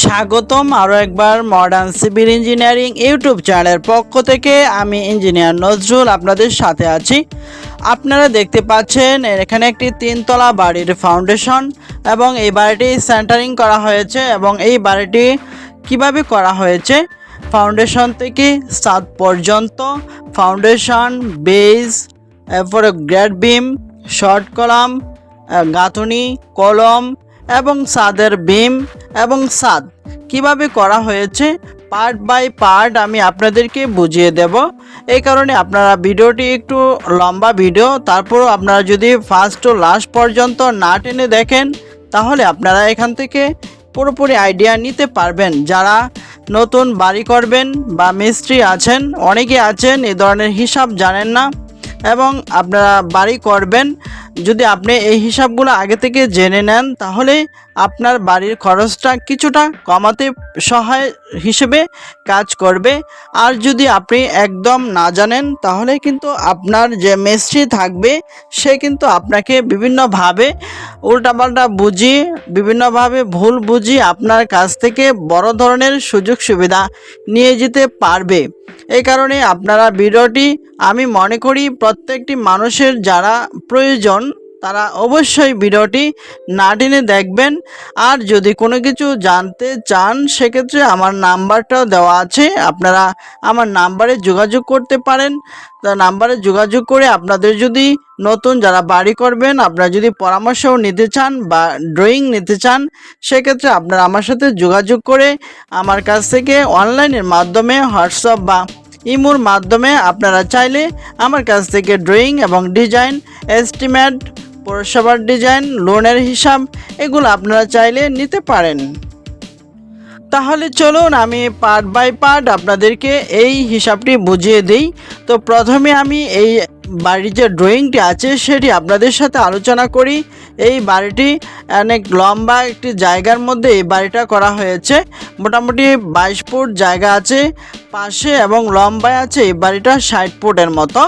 স্বাগতম আরও একবার মডার্ন সিভিল ইঞ্জিনিয়ারিং ইউটিউব চ্যানেলের পক্ষ থেকে। আমি ইঞ্জিনিয়ার নজরুল, আপনাদের সাথে আছি। আপনারা দেখতে পাচ্ছেন, এখানে একটি তিনতলা বাড়ির ফাউন্ডেশন এবং এই বাড়িটি সেন্টারিং করা হয়েছে এবং এই বাড়িটি কীভাবে করা হয়েছে? ফাউন্ডেশন থেকে সাত পর্যন্ত ফাউন্ডেশন বেজ এরপরে গ্রেড বিম শর্ট কলাম গাঁথুনি, কলম এবং সাদের বিম এবং সাদ। কীভাবে করা হয়েছে? পার্ট বাই পার্ট আমি আপনাদেরকে বুঝিয়ে দেব। এই কারণে আপনারা ভিডিওটি একটু লম্বা ভিডিও, তারপরও আপনারা যদি ফার্স্ট টু লাস্ট পর্যন্ত না টেনে দেখেন, তাহলে আপনারা এখান থেকে পুরোপুরি আইডিয়া নিতে পারবেন। যারা নতুন বাড়ি করবেন বা মিস্ত্রি আছেন, অনেকে আছেন, এ ধরনের হিসাব জানেন না। এবং আপনারা বাড়ি করবেন। যদি আপনি এই হিসাবগুলো আগে থেকে জেনে নেন, তাহলে আপনার বাড়ির খরচটা কিছুটা কমাতে সহায় হিসেবে কাজ করবে। আর যদি আপনি একদম না জানেন, তাহলে কিন্তু আপনার যে মিস্ত্রি থাকবে, সে কিন্তু আপনাকে বিভিন্নভাবে উল্টাপাল্টা বুঝিয়ে, বিভিন্নভাবে ভুল বুঝিয়ে আপনার কাছ থেকে বড় ধরনের সুযোগ সুবিধা নিয়ে যেতে পারবে। এই কারণে আপনারা ভিডিওটি আমি মনে করি প্রত্যেকটি মানুষের যারা প্রয়োজন, তারা অবশ্যই ভিডিওটি না টেনে দেখবেন। আর যদি কোনো কিছু জানতে চান, সেক্ষেত্রে আমার নাম্বারটাও দেওয়া আছে। আপনারা আমার নাম্বারে যোগাযোগ করতে পারেন। তা নাম্বারে যোগাযোগ করে আপনাদের যদি নতুন যারা বাড়ি করবেন, আপনারা যদি পরামর্শও নিতে চান বা ড্রয়িং নিতে চান, সেক্ষেত্রে আপনারা আমার সাথে যোগাযোগ করে আমার কাছ থেকে অনলাইনের মাধ্যমে হোয়াটসঅ্যাপ বা ইমোর মাধ্যমে আপনারা চাইলে আমার কাছ থেকে ড্রয়িং এবং ডিজাইন, এস্টিমেট, পৌরসভার ডিজাইন, লোনের হিসাব এগুলো আপনারা চাইলে নিতে পারেন। তাহলে চলুন আমি পার্ট বাই পার্ট আপনাদেরকে এই হিসাবটি বুঝিয়ে দিই। তো প্রথমে আমি এই বাড়ির যে ড্রয়িংটি আছে, সেটি আপনাদের সাথে আলোচনা করি। এই বাড়িটি অনেক লম্বা একটি জায়গার মধ্যে এই বাড়িটা করা হয়েছে। মোটামুটি বাইশ ফুট জায়গা আছে, পাশে এবং লম্বায় আছে এই বাড়িটা ষাট ফুটের মতো।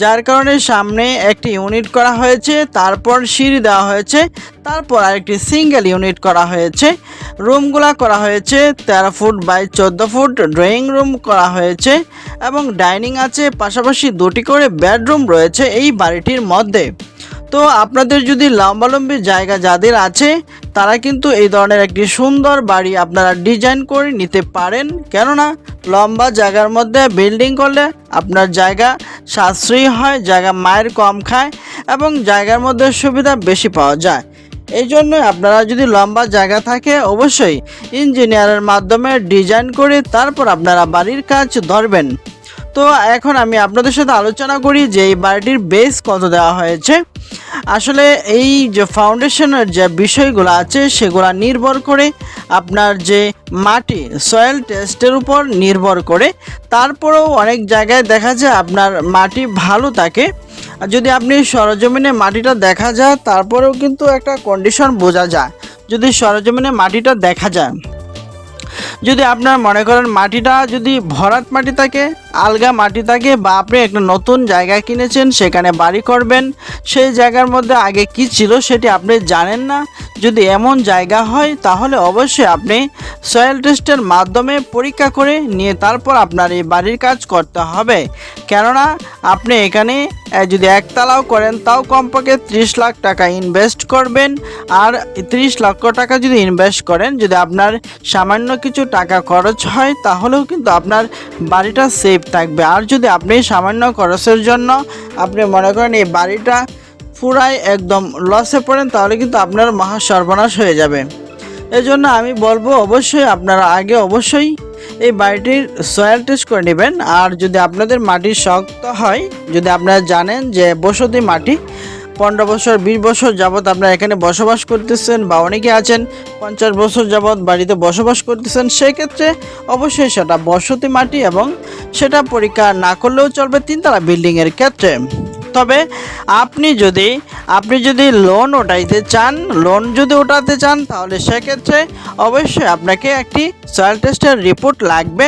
যার কারণে সামনে একটি ইউনিট করা হয়েছে, তারপর সিঁড়ি দেওয়া হয়েছে, তারপর আরেকটি সিঙ্গেল ইউনিট করা হয়েছে। রুমগুলা করা হয়েছে, তেরো ফুট বাই চোদ্দ ফুট, ড্রয়িং রুম করা হয়েছে এবং ডাইনিং আছে, পাশাপাশি দুটি করে বেডরুম রয়েছে এই বাড়িটির মধ্যে। তো আপনাদের যদি লম্বালম্বি জায়গা যাদের আছে, তারা কিন্তু এই ধরনের একটি সুন্দর বাড়ি আপনারা ডিজাইন করে নিতে পারেন। কেননা, লম্বা জায়গার মধ্যে বিল্ডিং করলে আপনার জায়গা সাশ্রয়ী হয়, জায়গা মায়ের কম খায় এবং জায়গার মধ্যে সুবিধা বেশি পাওয়া যায়। এই জন্য আপনারা যদি লম্বা জায়গা থাকে, অবশ্যই ইঞ্জিনিয়ারের মাধ্যমে ডিজাইন করে তারপর আপনারা বাড়ির কাজ ধরবেন। তো এখন আমি আপনাদের সাথে আলোচনা করি যে এই বাড়িটির বেস কত দেওয়া হয়েছে। আসলে এই যে ফাউন্ডেশনের যে বিষয়গুলো আছে, সেগুলো নির্ভর করে আপনার যে মাটি সয়েল টেস্টের উপর নির্ভর করে। তারপরেও অনেক জায়গায় দেখা যায় আপনার মাটি ভালো থাকে। যদি আপনি সরজমিনে মাটিটা দেখা যায়, তারপরেও কিন্তু একটা কন্ডিশন বোঝা যায়, যদি সরজমিনে মাটিটা দেখা যায়। যদি আপনার মনে করেন মাটিটা যদি ভরাট মাটি থাকে আলগা মাটি থাকে বা আপনি একটা নতুন জায়গা কিনেছেন, সেখানে বাড়ি করবেন। সেই জায়গার মধ্যে আগে কি ছিল সেটি আপনি জানেন না। যদি এমন জায়গা হয়, তাহলে অবশ্যই আপনি সয়েল টেস্টের মাধ্যমে পরীক্ষা করে নিয়ে তারপর আপনার এই বাড়ির কাজ করতে হবে। কেননা, আপনি এখানে যদি একতলাও করেন, তাও কমপক্ষে ত্রিশ লাখ টাকা ইনভেস্ট করবেন। আর ত্রিশ লক্ষ টাকা যদি ইনভেস্ট করেন, যদি আপনার সামান্য কিছু টাকা খরচ হয়, তাহলেও কিন্তু আপনার বাড়িটা সেফ থাকবে। আর যদি আপনি সামান্য খরচের জন্য আপনি মনে করেন এই বাড়িটা পুরাই একদম লসে পড়েন, তাহলে কিন্তু আপনার মহা সর্বনাশ হয়ে যাবে। এজন্য আমি বলব অবশ্যই আপনারা আগে অবশ্যই এই বাড়িটির সয়েল টেস্ট করে নেবেন। আর যদি আপনাদের মাটি শক্ত হয়, যদি আপনারা জানেন যে বসতি মাটি, পনেরো বছর, বিশ বছর যাবৎ আপনারা এখানে বসবাস করতেছেন বা অনেকে আছেন, পঞ্চাশ বছর যাবৎ বাড়িতে বসবাস করতেছেন, সেক্ষেত্রে অবশ্যই সেটা বসতি মাটি এবং সেটা পরীক্ষা না করলেও চলবে তিনতলা বিল্ডিংয়ের ক্ষেত্রে। তবে আপনি যদি আপনি যদি লোন ওঠাইতে চান লোন যদি ওঠাতে চান, তাহলে সেক্ষেত্রে অবশ্যই আপনাকে একটি সয়েল টেস্টের রিপোর্ট লাগবে।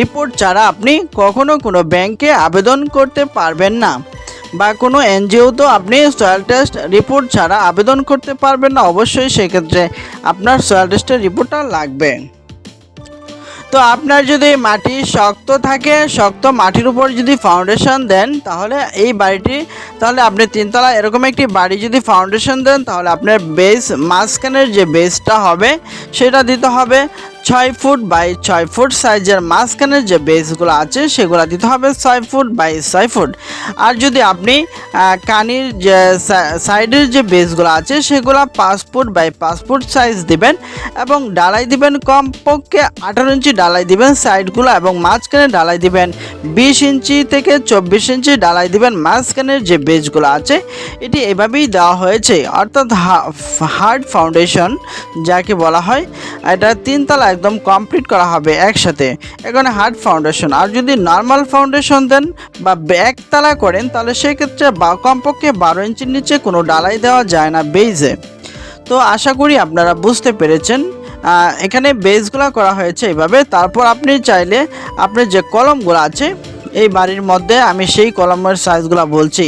রিপোর্ট ছাড়া আপনি কখনো কোনো ব্যাংকে আবেদন করতে পারবেন না। বা কোনো এনজিও তো আপনি সয়েল টেস্ট রিপোর্ট ছাড়া আবেদন করতে পারবেন না। অবশ্যই সেক্ষেত্রে আপনার সয়েল টেস্টের রিপোর্টটা লাগবে। তো আপনার যদি মাটি শক্ত থাকে, শক্ত মাটির উপর যদি ফাউন্ডেশন দেন, তাহলে এই বাড়িটি, তাহলে আপনি তিনতলা এরকম একটি বাড়ি যদি ফাউন্ডেশন দেন, তাহলে আপনার বেস মাঝখানের যে বেসটা হবে, সেটা দিতে হবে। ছয় ফুট বাই ছয় ফুট সাইজের মাঝখানের যে বেসগুলো আছে, সেগুলো দিতে হবে ছয় ফুট বাই ছয় ফুট। আর যদি আপনি কানির যে সাইডের যে বেসগুলো আছে, সেগুলো পাঁচ ফুট বাই পাঁচ ফুট সাইজ দিবেন এবং ডালাই দিবেন কমপক্ষে আঠারো ইঞ্চি ডালাই দিবেন সাইডগুলো এবং মাঝখানে ডালাই দিবেন বিশ ইঞ্চি থেকে চব্বিশ ইঞ্চি ডালাই দিবেন মাঝখানের যে বেসগুলো আছে, এটি এভাবেই দেওয়া হয়েছে। অর্থাৎ হার্ড ফাউন্ডেশন যাকে বলা হয়, এটা তিনতলা একদম কমপ্লিট করা হবে একসাথে। এখানে হার্ড ফাউন্ডেশন আর যদি নর্মাল ফাউন্ডেশন দেন বা একতলা করেন, তাহলে সেক্ষেত্রে বা কমপক্ষে বারো ইঞ্চির নিচে কোনো ডালাই দেওয়া যায় না বেইজে তো আশা করি আপনারা বুঝতে পেরেছেন। এখানে বেসগুলো করা হয়েছে এইভাবে। তারপর আপনি চাইলে আপনার যে কলমগুলো আছে, এই বাড়ির মধ্যে আমি সেই কলমের সাইজগুলো বলছি।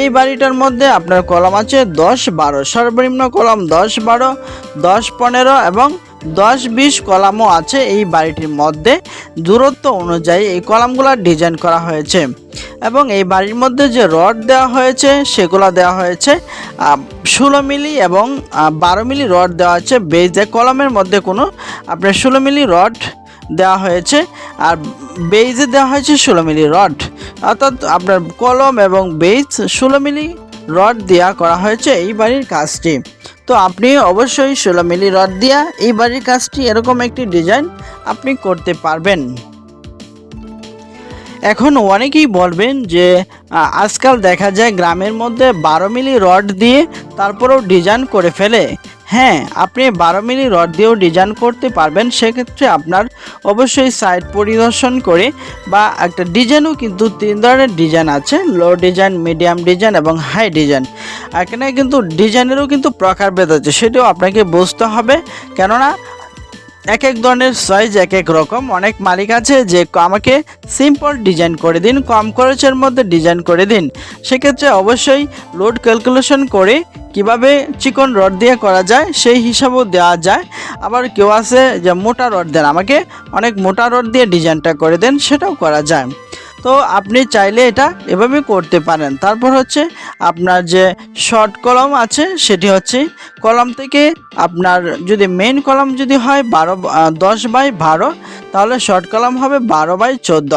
এই বাড়িটার মধ্যে আপনার কলম আছে দশ বারো। সর্বনিম্ন কলম দশ বারো, দশ পনেরো এবং দশ বিশ কলামও আছে এই বাড়িটির মধ্যে। দূরত্ব অনুযায়ী এই কলামগুলো ডিজাইন করা হয়েছে। এবং এই বাড়ির মধ্যে যে রড দেওয়া হয়েছে, সেগুলো দেওয়া হয়েছে। ষোলো মিলি এবং বারো মিলি রড দেওয়া আছে। বেজে কলমের মধ্যে কোনো, আপনার ষোলো মিলি রড দেওয়া হয়েছে। আর বেইজে দেওয়া হয়েছে ষোলো মিলি রড। অর্থাৎ আপনার কলম এবং বেইজ ষোলো মিলি রড দেওয়া করা হয়েছে এই বাড়ির কাজটি। তো আপনি অবশ্যই ষোলো মিলি রড দিয়া এই বাড়ির কাজটি এরকম একটি ডিজাইন আপনি করতে পারবেন। এখন অনেকেই বলবেন যে আজকাল দেখা যায় গ্রামের মধ্যে বারো মিলি রড দিয়ে তারপরেও ডিজাইন করে ফেলে। হ্যাঁ আপনি বারো মিলি রড দিয়েও ডিজাইন করতে পারবেন, সেক্ষেত্রে আপনার অবশ্যই সাইট পরিদর্শন করে বা একটা ডিজাইনও কিন্তু তিন ধরনের ডিজাইন আছে লো ডিজাইন মিডিয়াম ডিজাইন এবং হাই ডিজাইন এখানে কিন্তু ডিজাইনেরও কিন্তু প্রকারভেদ আছে, সেটাও আপনাকে বুঝতে হবে। কেননা এক এক ধরনের সাইজ এক এক রকম। অনেক মালিক আছে যে আমাকে সিম্পল ডিজাইন করে দিন, কম খরচের মধ্যে ডিজাইন করে দিন। সেক্ষেত্রে অবশ্যই লোড ক্যালকুলেশন করে কীভাবে চিকন রড দিয়ে করা যায়, সেই হিসাবও দেওয়া যায়। আবার কেউ আছে যে মোটা রড দেন, আমাকে অনেক মোটা রড দিয়ে ডিজাইনটা করে দেন, সেটাও করা যায়। তো আপনি চাইলে এটা এভাবে করতে পারেন। তারপর হচ্ছে আপনার যে শর্ট কলম আছে, সেটি হচ্ছে কলম থেকে আপনার যদি মেন কলম যদি হয় বারো দশ বাই বারো, তাহলে শর্ট কলম হবে বারো বাই চোদ্দ।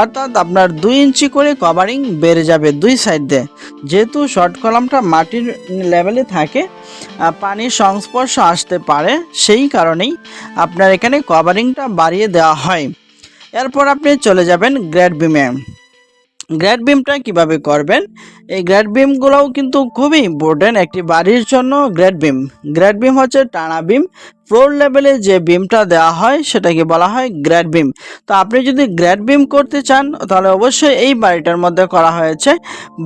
অর্থাৎ আপনার দুই ইঞ্চি করে কভারিং বেড়ে যাবে দুই সাইড। দিয়ে যেহেতু শর্ট কলমটা মাটির লেভেলে থাকে পানির সংস্পর্শ আসতে পারে, সেই কারণেই আপনার এখানে কভারিংটা বাড়িয়ে দেওয়া হয়। এরপর আপনি চলে যাবেন গ্রেড বিমে। গ্রেড বিমটা কীভাবে করবেন? এই গ্রেড বিমগুলোও কিন্তু খুবই ইম্পর্টেন্ট একটি বাড়ির জন্য গ্রেড বিম। গ্রেড বিম হচ্ছে টানা বিম। ফ্লোর লেভেলে যে বিমটা দেওয়া হয় সেটাকে বলা হয় গ্রেড বিম। তো আপনি যদি গ্রেড বিম করতে চান, তাহলে অবশ্যই এই বাড়িটার মধ্যে করা হয়েছে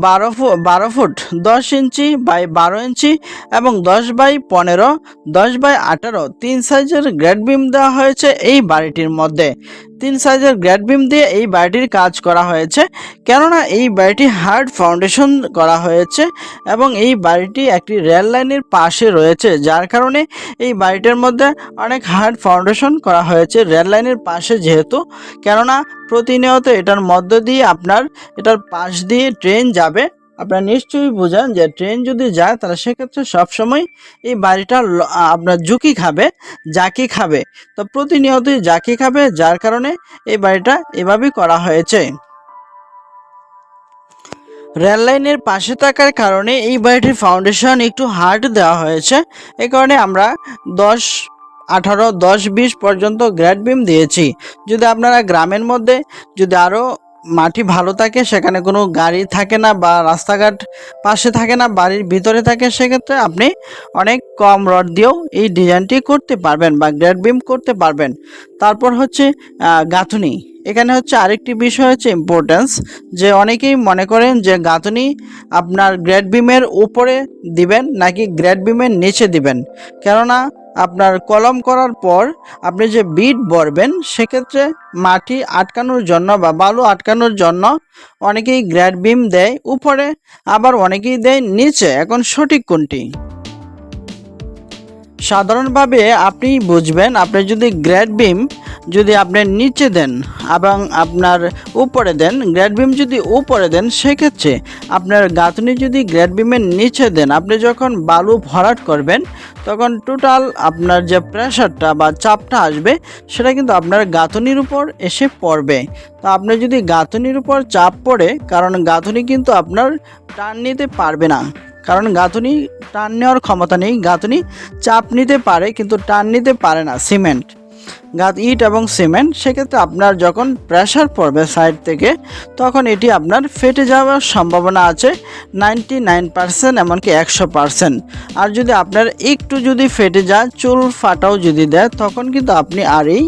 বারো ফুট বারো ফুট দশ ইঞ্চি বাই বারো ইঞ্চি এবং দশ বাই পনেরো, দশ বাই আঠারো তিন সাইজের গ্রেড বিম দেওয়া হয়েছে এই বাড়িটির মধ্যে। তিন সাইজের গ্রেড বিম দিয়ে এই বাড়িটির কাজ করা হয়েছে। কেননা এই বাড়িটি হার্ড ফাউন্ডেশন করা হয়েছে এবং এই বাড়িটি একটি রেল লাইনের পাশে রয়েছে, যার কারণে এই বাড়িটার মধ্যে অনেক হার্ড ফাউন্ডেশন করা হয়েছে রেল লাইনের পাশে যেহেতু। কেননা প্রতিনিয়ত এটার মধ্য দিয়ে আপনার এটার পাশ দিয়ে ট্রেন যাবে। আপনারা নিশ্চয়ই বোঝেন যে ট্রেন যদি যায়, তাহলে সেক্ষেত্রে সবসময় এই বাড়িটা আপনার ঝুঁকি খাবে জাকি খাবে। তো প্রতিনিয়তই জাকি খাবে, যার কারণে এই বাড়িটা এভাবেই করা হয়েছে। রেল লাইনের পাশে থাকার কারণে এই বাড়িটির ফাউন্ডেশন একটু হার্ড দেওয়া হয়েছে। এই কারণে আমরা দশ, আঠারো, দশ, বিশ পর্যন্ত গ্রেড বিম দিয়েছি। যদি আপনারা গ্রামের মধ্যে যদি আরও মাটি ভালো থাকে, সেখানে কোনো গাড়ি থাকে না বা রাস্তাঘাট পাশে থাকে না, বাড়ির ভিতরে থাকে, সেক্ষেত্রে আপনি অনেক কম রড দিয়েও এই ডিজাইনটি করতে পারবেন বা গ্রেড বিম করতে পারবেন। তারপর হচ্ছে গাঁথুনি। এখানে হচ্ছে আরেকটি বিষয় হচ্ছে ইম্পর্টেন্স যে অনেকেই মনে করেন যে গাঁথুনি আপনার গ্রেড বিমের উপরে দিবেন নাকি গ্রেড বিমের নিচে দিবেন। কেননা আপনার কলম করার পর আপনি যে বিট বরবেন সেক্ষেত্রে মাটি আটকানোর জন্য বা বালু আটকানোর জন্য অনেকেই গ্রেড বিম দেয়, উপরে আবার অনেকেই দেয় নিচে। এখন সঠিক কোনটি? সাধারণভাবে আপনি বুঝবেন, আপনি যদি গ্রেড বিম যদি আপনি নিচে দেন এবং আপনার উপরে দেন, গ্রেড বিম যদি উপরে দেন, সেক্ষেত্রে আপনার গাঁথনি যদি গ্রেড বিমের নিচে দেন, আপনি যখন বালু ভরাট করবেন, তখন টোটাল আপনার যে প্রেশারটা বা চাপটা আসবে, সেটা কিন্তু আপনার গাঁথনির উপর এসে পড়বে। তো আপনি যদি গাঁথনির উপর চাপ পড়ে, কারণ গাঁথনি কিন্তু আপনার টান নিতে পারবে না। কারণ গাঁথনি টান নেওয়ার ক্ষমতা নেই, গাঁথনি চাপ নিতে পারে, কিন্তু টান নিতে পারে না, সিমেন্ট। গাত, ইট এবং সিমেন্ট, সেক্ষেত্রে আপনার যখন প্রেশার পড়বে সাইড থেকে, তখন এটি আপনার ফেটে যাওয়ার সম্ভাবনা আছে নাইনটি নাইন পার্সেন্ট এমনকি একশো পার্সেন্ট আর যদি আপনার একটু যদি ফেটে যায়, চুল ফাটাও যদি দেয়, তখন কিন্তু আপনি আর এই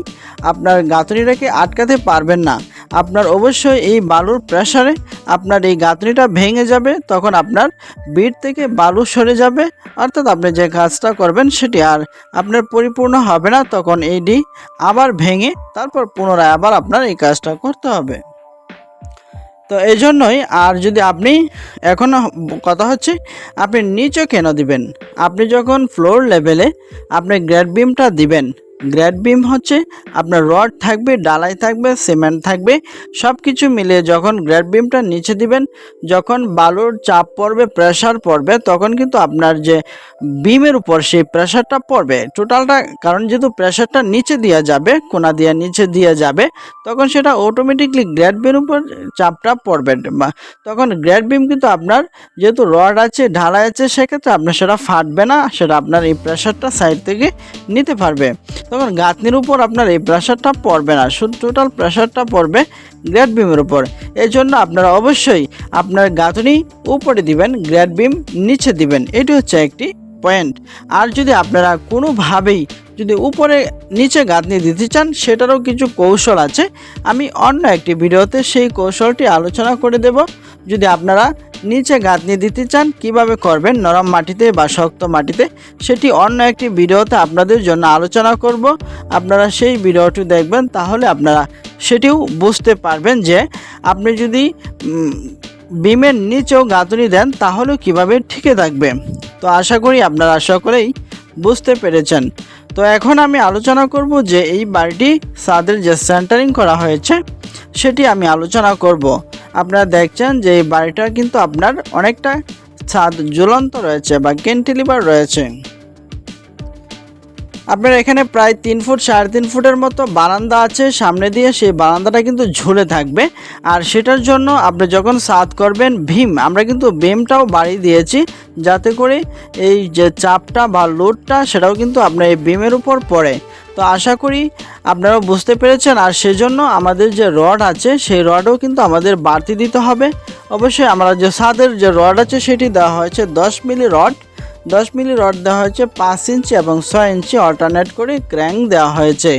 আপনার গাঁথনিটাকে আটকাতে পারবেন না। আপনার অবশ্যই এই বালুর প্রেসারে আপনার এই গাঁথনিটা ভেঙে যাবে, তখন আপনার বিট থেকে বালু সরে যাবে, অর্থাৎ আপনি যে কাজটা করবেন সেটি আর আপনার পরিপূর্ণ হবে না, তখন এইটি আবার ভেঙে তারপর পুনরায় আবার আপনার এই কাজটা করতে হবে। তো এই জন্যই আর যদি আপনি এখন কথা হচ্ছে, আপনি নিচে কেন দিবেন? আপনি যখন ফ্লোর লেভেলে আপনি গ্রেড বিমটা দিবেন গ্রেড বিম হচ্ছে আপনার রড থাকবে, ডালাই থাকবে, সিমেন্ট থাকবে সব কিছু মিলিয়ে যখন গ্রেড বিমটা নিচে দিবেন, যখন বালুর চাপ পড়বে প্রেশার পড়বে, তখন কিন্তু আপনার যে বিমের উপর সেই প্রেশারটা পড়বে। টোটালটা, কারণ যেহেতু প্রেশারটা নিচে দেওয়া যাবে, কোনা দিয়ে নিচে দিয়ে যাবে, তখন সেটা অটোমেটিকলি গ্রেড বিমের উপর চাপটা পড়বে। তখন গ্রেড বিম কিন্তু আপনার যেহেতু রড আছে, ঢালাই আছে, সেক্ষেত্রে আপনার সেটা ফাটবে না, সেটা আপনার এই প্রেশারটা সাইড থেকে নিতে পারবে। তখন গাঁথনির উপর আপনার এই প্রেশারটা পড়বে না। শুধু টোটাল প্রেশারটা পড়বে গ্রেড বিমের উপর। এই জন্য আপনারা অবশ্যই আপনার গাঁথনি উপরে দিবেন গ্রেড বিম নিচে দিবেন। এটি হচ্ছে একটি পয়েন্ট আর যদি আপনারা কোনোভাবেই যদি উপরে, নিচে গাঁথনি দিতে চান, সেটারও কিছু কৌশল আছে। আমি অন্য একটি ভিডিওতে সেই কৌশলটি আলোচনা করে দেব। যদি আপনারা নিচে গাঁথনি দিতে চান, কীভাবে করবেন, নরম মাটিতে বা শক্ত মাটিতে, সেটি অন্য একটি ভিডিওতে আপনাদের জন্য আলোচনা করব। আপনারা সেই ভিডিওটি দেখবেন, তাহলে আপনারা সেটিও বুঝতে পারবেন যে আপনি যদি বিমের নিচেও গাঁথনি দেন তাহলেও কীভাবে ঠিকে থাকবে। তো আশা করি আপনারা সকলেই বুঝতে পেরেছেন। তো এখন আমি আলোচনা করব যে এই বাড়িটি ছাদের যে সেন্টারিং করা হয়েছে সেটি আমি আলোচনা করব। আপনারা দেখছেন যে এই বাড়িটা কিন্তু আপনার অনেকটা ছাদ ঝুলন্ত রয়েছে বা ক্যান্টিলিভার রয়েছে। আপনার এখানে প্রায় তিন ফুট, সাড়ে তিন ফুটের মতো বারান্দা আছে। সামনে দিয়ে সেই বারান্দাটা কিন্তু ঝুলে থাকবে। আর সেটার জন্য আপনি যখন সাদ করবেন, ভীম, আমরা কিন্তু ভীমটাও বাড়িয়ে দিয়েছি যাতে করে এই যে চাপটা বা লোডটা, সেটাও কিন্তু আপনার এই বিমের উপর পড়ে। তো আশা করি আপনারা বুঝতে পেরেছেন। আর সেজন্য আমাদের যে রড আছে, সেই রডও কিন্তু আমাদের বাড়তি দিতে হবে। অবশ্যই আমরা যে সাদের যে রড আছে, সেটি দেওয়া হয়েছে দশ মিলি রড। দশ মিলি রড দেওয়া হয়েছে পাঁচ ইঞ্চি এবং ছয় ইঞ্চি অল্টারনেট করে ক্র্যাঙ্ক দেওয়া হয়েছে।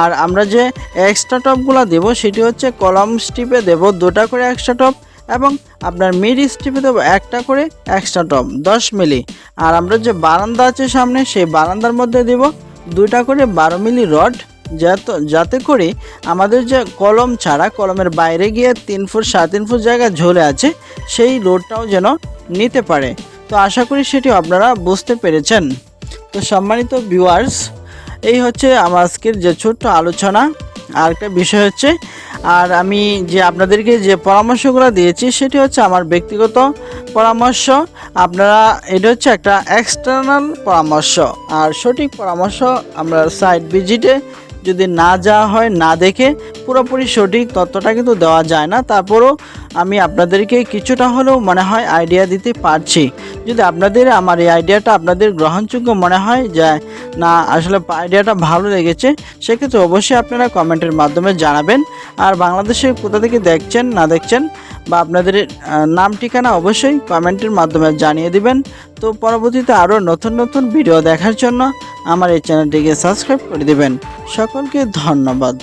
আর আমরা যে এক্সট্রা টপগুলো দেবো, সেটি হচ্ছে কলম স্টিপে দেবো দুটা করে এক্সট্রা টপ এবং আপনার মিড স্টিপে দেবো একটা করে এক্সট্রা টপ, দশ মিলি। আর আমরা যে বারান্দা আছে সামনে, সেই বারান্দার মধ্যে দেবো দুটা করে বারো মিলি রড, যাতে করে আমাদের যে কলম ছাড়া, কলমের বাইরে গিয়ে তিন ফুট, সাড়ে তিন ফুট জায়গা ঝোলে আছে, সেই রোডটাও যেন নিতে পারে। তো আশা করি সেটি আপনারা বুঝতে পেরেছেন। তো সম্মানিত ভিউয়ার্স এই হচ্ছে আমার আজকের যে ছোট্ট আলোচনা। আর একটা বিষয় হচ্ছে, আর আমি যে আপনাদেরকে যে পরামর্শগুলো দিয়েছি, সেটি হচ্ছে আমার ব্যক্তিগত পরামর্শ। আপনারা, এটা হচ্ছে একটা এক্সটার্নাল পরামর্শ। আর সঠিক পরামর্শ আমরা সাইট ভিজিটে যদি না যাওয়া হয়, না দেখে পুরোপুরি সঠিক তথ্যটা কিন্তু দেওয়া যায় না। তারপরও আমি আপনাদেরকে কিছুটা হলেও মনে হয় আইডিয়া দিতে পারছি। যদি আপনাদের আমার এই আইডিয়াটা আপনাদের গ্রহণযোগ্য মনে হয় যে, না, আসলে আইডিয়াটা ভালো লেগেছে, সেক্ষেত্রে অবশ্যই আপনারা কমেন্টের মাধ্যমে জানাবেন। আর বাংলাদেশে কোথা থেকে দেখছেন, না দেখছেন, বা আপনাদের নাম ঠিকানা অবশ্যই কমেন্টের মাধ্যমে জানিয়ে দিবেন। তো পরবর্তীতে আরও নতুন নতুন ভিডিও দেখার জন্য আমার এই চ্যানেলটিকে সাবস্ক্রাইব করে দিবেন। সকলকে ধন্যবাদ